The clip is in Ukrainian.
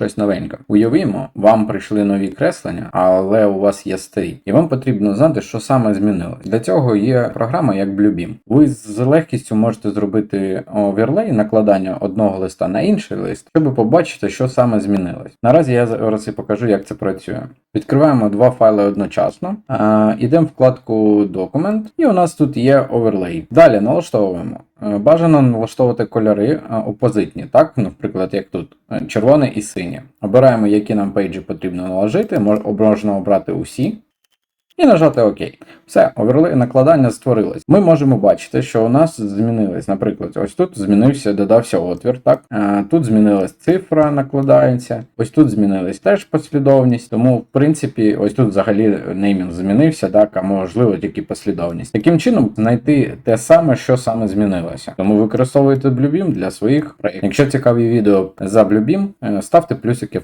щось новеньке. Уявімо, вам прийшли нові креслення, але у вас є старі, і вам потрібно знати, що саме змінилось. Для цього є програма як Bluebeam. Ви з легкістю можете зробити оверлей накладання одного листа на інший лист, щоб побачити, що саме змінилось. Наразі я зараз і покажу, як це працює. Відкриваємо два файли одночасно, йдемо ідемо в вкладку Документ, і у нас тут є оверлей. Далі налаштовуємо. Е, Бажано налаштовувати кольори е, опозитні, так, наприклад, як тут е, червоне і синє. Обираємо, які нам пейджі потрібно наложити, мож- можна обрати усі. І нажати ОК. Все, оверлей накладання створилось. Ми можемо бачити, що у нас змінилось. Наприклад, ось тут змінився, додався отвір, так? Тут змінилась цифра, накладається. Ось тут змінилась теж послідовність. Тому, в принципі, ось тут взагалі неймінг змінився, так, а можливо тільки послідовність. Таким чином, знайти те саме, що саме змінилося. Тому використовуйте Bluebeam для своїх проєктів. Якщо цікаві відео за Bluebeam, е, ставте плюсики